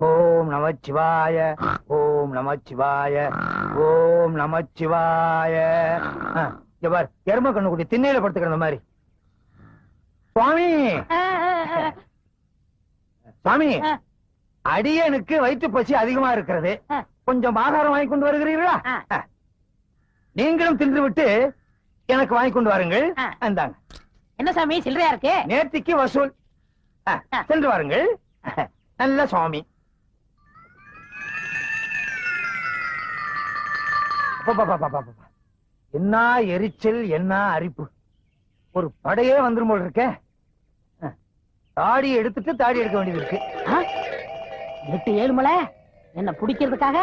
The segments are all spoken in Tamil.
ஓம் நமச்சிவாய ஓம் நமச்சிவாய ஓம் நமச்சிவாய பார் எரும கண்ணுக்குட்டி திண்ணையில படுத்துக்கிற மாதிரி. சுவாமி! சுவாமி. அடியனுக்கு வயிற்று பசி அதிகமா இருக்கிறது. கொஞ்சம் ஆகாரம் வாங்கி கொண்டு வருகிறீர்களா. நீங்களும் தின்று விட்டு எனக்கு வாங்கி கொண்டு வாருங்கள். அந்தாங்க. என்ன சாமி சில்லறையா இருக்கு? நேர்த்திக்கு வசூல். சென்று வாருங்கள். நல்ல சுவாமி. என்ன எரிச்சல் என்ன அரிப்பு ஒரு படையே வந்துரும் போல இருக்க. தாடி எடுத்துட்டு தாடி எடுக்க வேண்டியது இருக்கு? எட்டு ஏழு மலை என்ன பிடிக்கிறதுக்காக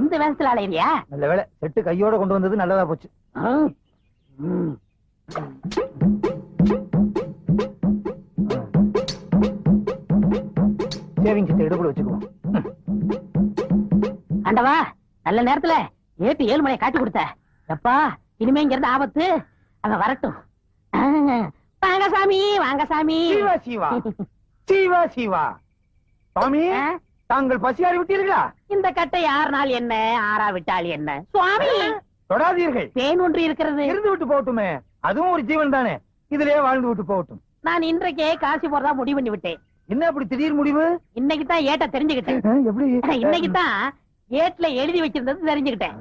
இந்த வேகத்துல அலையிறியா நல்ல வேளை செட்டு கையோட கொண்டு வந்தது நல்லதா போச்சு. சேவிங் கிட்ட இடுப்புல வச்சுக்குவோம். ஆண்டவா நல்ல நேரத்துல ஏட்டு ஏழு மலையை காட்டி கொடுத்த. எப்பா இனிமே இங்க இருந்து ஆபத்து. அவன் வரட்டும். வாங்க சாமி வாங்க சாமி. சீவா சீவா. சீவா சீவா. சுவாமி ஆ? தாங்கள் பசியாறி விட்டீர்களா? இந்த கட்டை நாள் என்ன? ஆறா விட்டால் என்ன? சுவாமி! தொடாதீர்கள். தேன் ஒன்று இருக்கிறது. இருந்து விட்டு போகட்டுமே. அதுவும் ஒரு ஜீவன் தானே. இதுலயே வாழ்ந்து விட்டு போகட்டும். நான் இன்றைக்கே காசி போறதா முடிவு பண்ணி விட்டேன் என்ன அப்படி திடீர் முடிவு? இன்னைக்கு தான் ஏட்ட தெரிஞ்சுக்கிட்டேன். எப்படி? இன்னைக்கு தான் ஏட்ல எழுதி வச்சிருந்தது தெரிஞ்சுக்கிட்டேன்.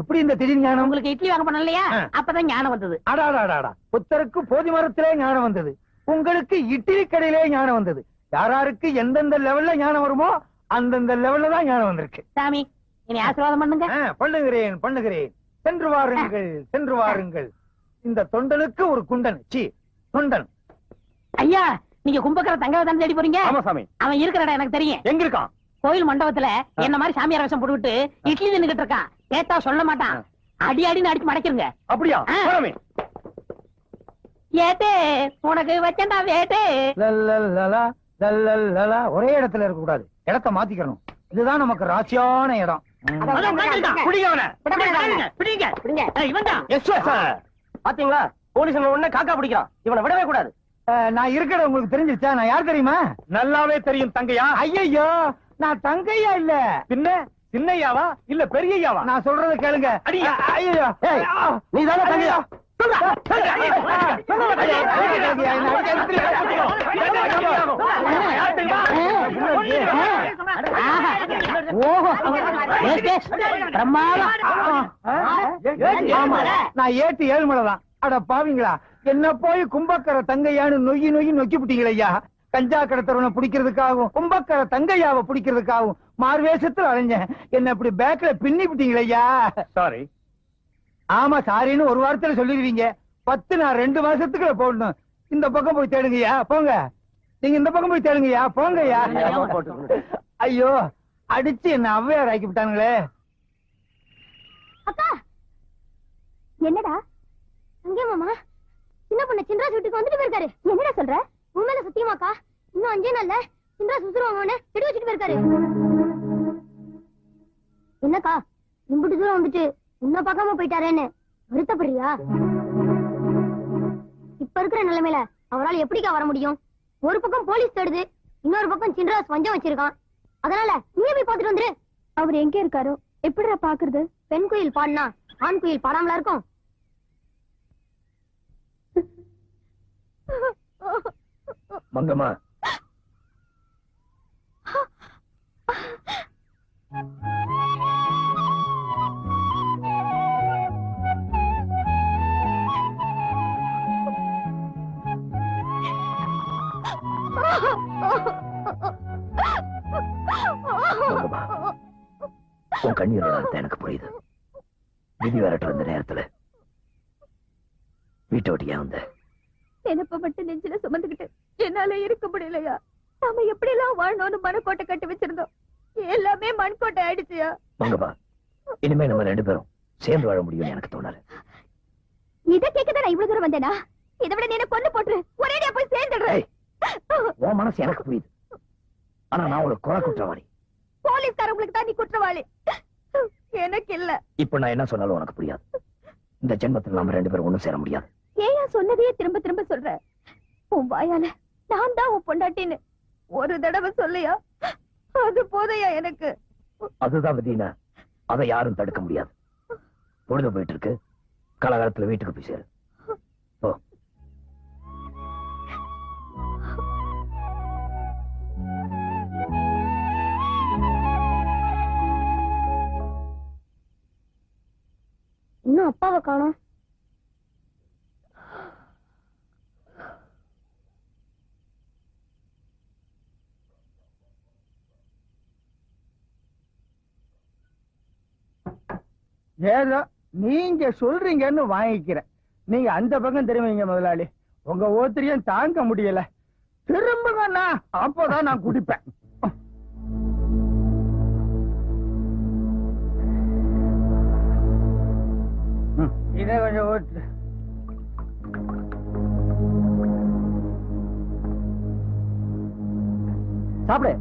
எப்படி இந்த திடீர் ஞானம்? உங்களுக்கு இட்லி வாங்க போனோம் இல்லையா. அப்பதான் ஞானம் வந்தது. அடாடாடாடா புத்தருக்கு போதி மரத்திலே ஞானம் வந்தது. உங்களுக்கு இட்லி கடையிலே ஞானம் வந்தது. யாராருக்கு எந்தெந்த லெவல்ல ஞானம் வருமோ அந்தந்த லெவல்ல தான் ஞானம் வந்திருக்கு. சாமி இனி ஆசீர்வாதம் பண்ணுங்க. பண்ணுகிறேன் பண்ணுகிறேன். சென்று வாருங்கள் சென்று வாருங்கள். இந்த தொண்டனுக்கு ஒரு குண்டன். சி தொண்டன். ஐயா நீங்க கும்பக்கர தங்கவை தான் தேடி போறீங்க? ஆமா சாமி. அவன் இருக்கிற இடம் எனக்கு தெரியும். எங்க இருக்கான்? கோயில் மண்டபத்துல என்ன மாதிரி சாமியார் வேஷம் போட்டுக்கிட்டு இட்லி தின்னுகிட்டு இருக்கான். கேட்டா சொல்ல மாட்டான். அடி அடின்னு அடிச்சு மடக்கிருங்க. அப்படியா. ஏட்டே உனக்கு வச்சேன்டா வேட்டே. ஒரே இடத்துல இருக்க கூடாது இடத்த மாத்திக்கணும். இதுதான் நமக்கு ராசியான இடம். பாத்தீங்களா? போலீஸ் உடனே காக்கா பிடிக்கிறான். இவனை விடவே கூடாது. நான் இருக்கிற உங்களுக்கு தெரிஞ்சிருச்சா? நான் யார் தெரியுமா? நல்லாவே தெரியும் தங்கையா. ஐயோ நான் தங்கையா இல்ல பின்ன சின்னையாவா இல்ல பெரியய்யாவா நான் சொல்றத கேளுங்க நீ தானே தங்கையா நான் ஏட்டு ஏழுமலை தான் அட பாவிங்களா என்ன போய் கும்பக்கர தங்கையான்னு நொய்யி நொய்யி நொக்கி விட்டீங்களே கஞ்சா கடத்தவனை பிடிக்கிறதுக்காகவும் கும்பக்கர தங்கையாவை பிடிக்கிறதுக்காகவும் மார்வேஷத்துல அலைஞ்சேன். என்ன இப்படி பேக்ல பின்னி விட்டீங்களே சாரி ஆமா சாரின்னு ஒரு வாரத்துல சொல்லிடுவீங்க. பத்து நான் ரெண்டு மாசத்துக்குள்ள போடணும். இந்த பக்கம் போய் தேடுங்கய்யா போங்க. நீங்க இந்த பக்கம் போய் தேடுங்கய்யா போங்கய்யா ஐயோ. அடிச்சு என்ன ஔவையார் ஆக்கி விட்டானுங்களே. அக்கா என்னடா? அங்கே மாமா சின்ன பொண்ணு சின்ராஸ் வீட்டுக்கு வந்துட்டு போயிருக்காரு. என்னடா சொல்ற? உண்மையில சத்தியமாக்கா? இன்னும் அஞ்சே நாள்ல சின்ராஸ் உசுருவாங்கன்னு திடு வச்சுட்டு போயிருக்காரு. என்னக்கா இம்புட்டு தூரம் வந்துட்டு உன்ன பார்க்காம போயிட்டாரேன்னு வருத்தப்படுறியா? இப்ப இருக்கிற நிலைமையில அவரால் எப்படிக்கா வர முடியும்? ஒரு பக்கம் போலீஸ் தேடுது இன்னொரு பக்கம் சின்ராஸ் வஞ்சம் வச்சிருக்கான். அதனால நீயே போய் பாத்துட்டு வந்துரு. அவர் எங்க இருக்காரோ? எப்படிடா பாக்குறது பெண் குயில் பாடினா ஆண் குயில் பாடாமலா இருக்கும்? மங்கம்மா உன் கண்ணீரோட அர்த்தம் எனக்கு புரியுது. விதி விரட்டு வந்த நேரத்துல வீட்டை விட்டு ஏன் வந்த? நினைப்பப்பட்டு நெஞ்சில சுமந்துக்கிட்டு என்னால இருக்க முடியலையா? நாம எப்படி எல்லாம் வாழணும்னு மனக்கோட்டை கட்டி வச்சிருந்தோம். எல்லாமே மண்கோட்டை ஆயிடுச்சியா? மங்கம்மா இனிமே நம்ம ரெண்டு பேரும் சேர்ந்து வாழ முடியும்னு எனக்கு தோணல. இத கேட்கதான் இவ்வளவு தூரம் வந்தேனா? இதை விட நீ கொண்டு போட்டுரு. ஒரேடியா போய் சேர்ந்துடுறேன். உன் மனசு எனக்கு புரியுது. ஆனா நான் ஒரு கொலை குற்றவாளி. போலீஸ்காரங்களுக்கு தான் நீ குற்றவாளி. எனக்கு இல்ல இப்ப நான் என்ன சொன்னாலும் உனக்கு புரியாது. இந்த ஜென்மத்தில் நாம ரெண்டு பேரும் ஒண்ணும் சேர முடியாது. ஏன் சொன்னதையே திரும்ப திரும்ப சொல்ற. உன் வாயால நான் தான் உன் பொண்டாட்டின்னு ஒரு தடவை சொல்லியா? அது போதையா எனக்கு? அதுதான் விதினா அதை யாரும் தடுக்க முடியாது. பொழுது போயிட்டு இருக்கு. காலகாலத்துல வீட்டுக்கு போய் சேரு. போ. இன்னும் அப்பாவை காணும். ஏதோ நீங்க சொல்றீங்கன்னு வாங்கிக்கிறேன். நீங்க அந்த பக்கம் திரும்பிங்க முதலாளி. உங்க ஓத்திரியும் தாங்க முடியல. திரும்புங்கண்ணா அப்போதான் நான் குடிப்பேன். இதை கொஞ்சம் ஓட்டு சாப்பிடு.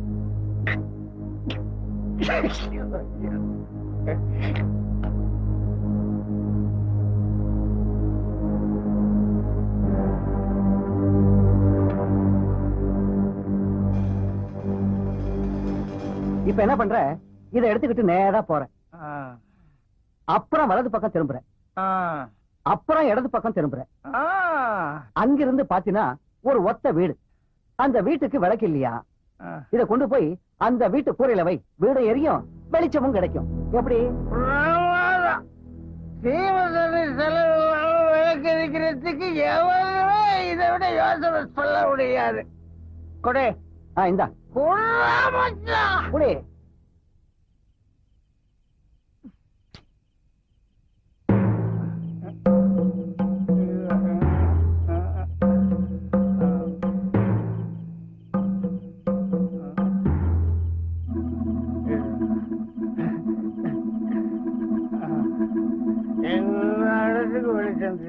இப்ப என்ன பண்ற? இதை எடுத்துக்கிட்டு நேரா போறேன். அப்புறம் வலது பக்கம் திரும்புறேன். அப்புறம் இடது பக்கம் திரும்புறேன். அங்கிருந்து பாத்தீங்கன்னா ஒரு ஒத்த வீடு. அந்த வீட்டுக்கு விளக்கு இல்லையா. இத கொண்டு போய் அந்த வீட்டு கூரையில வை. வீடு எரியும் வெளிச்சமும் கிடைக்கும். எப்படி? விளக்கு எரிக்கிறதுக்கு எவருமே இதை விட யோசனை சொல்ல முடியாது. கொடே. இந்தா. குடி.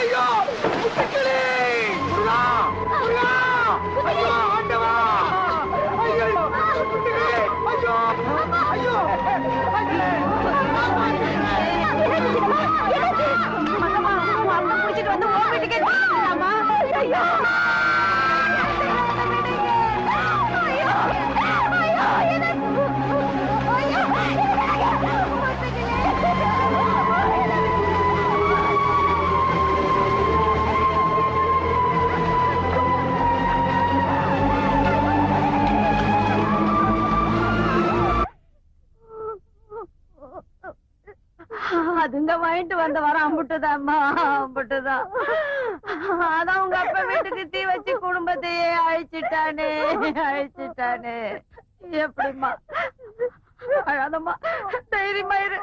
ஐயோ அதுங்க வாங்கிட்டு வந்த வர அம்புட்டுதாம்மா அம்புட்டுதான் அதான் உங்க அப்பா வீட்டுக்கு தீ வச்சு குடும்பத்தையே அழிச்சிட்டானே அழிச்சிட்டானே. எப்படிம்மா? அழாதம்மா தைரியமா இரு.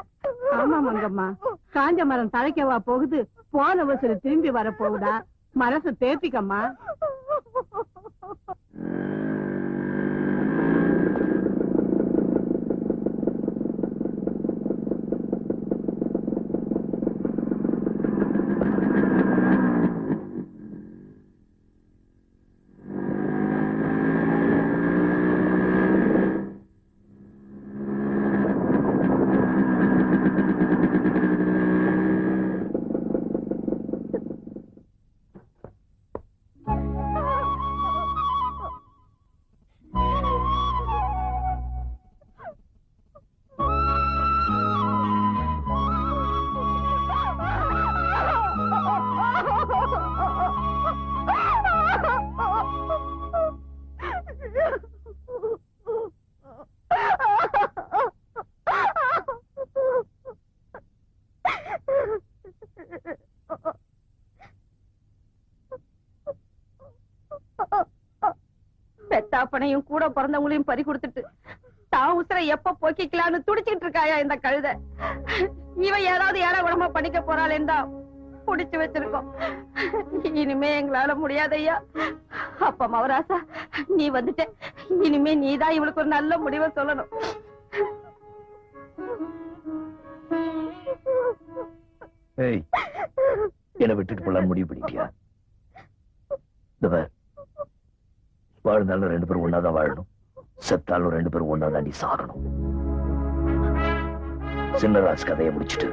ஆமா மங்கம்மா. காஞ்ச மரம் தழைக்கவா போகுது போன வசூல் திரும்பி வர போகுதா மனசு தேத்திக்கம்மா. பெத்தாப்பனையும் கூட பிறந்தவங்களையும் பறி கொடுத்துட்டு தான் உசுரை எப்ப போக்கிக்கலாம்னு துடிச்சிட்டு இருக்காயா இந்த கழுத? இவன் ஏதாவது ஏழை உடம்ப படிக்க போறாளேந்தா புடிச்சு வச்சிருக்கோம். இனிமே எங்களால முடியாதையா அப்ப மவராசா நீ வந்துட்ட. இனிமே நீதான் இவளுக்கு ஒரு நல்ல முடிவை சொல்லணும். என்ன விட்டுட்டு போலான்னு முடிவு பண்ணிட்டியா? வாழ்ந்தாலும் ரெண்டு பேரும் ஒன்னாதான் வாழணும். செத்தாலும் ரெண்டு பேரும் ஒன்னா நீ சாகணும். சின்னராஜ் கதையை முடிச்சிட்டு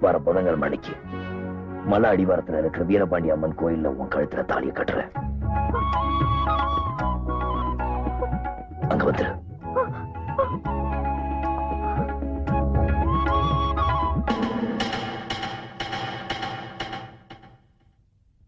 வர புதங்கள் மணிக்கு மலை அடிவாரத்துல இருக்கிற வீரபாண்டி அம்மன் கோயில்ல உன் கழுத்துல தாலியை கட்டுற அங்க வந்துரு.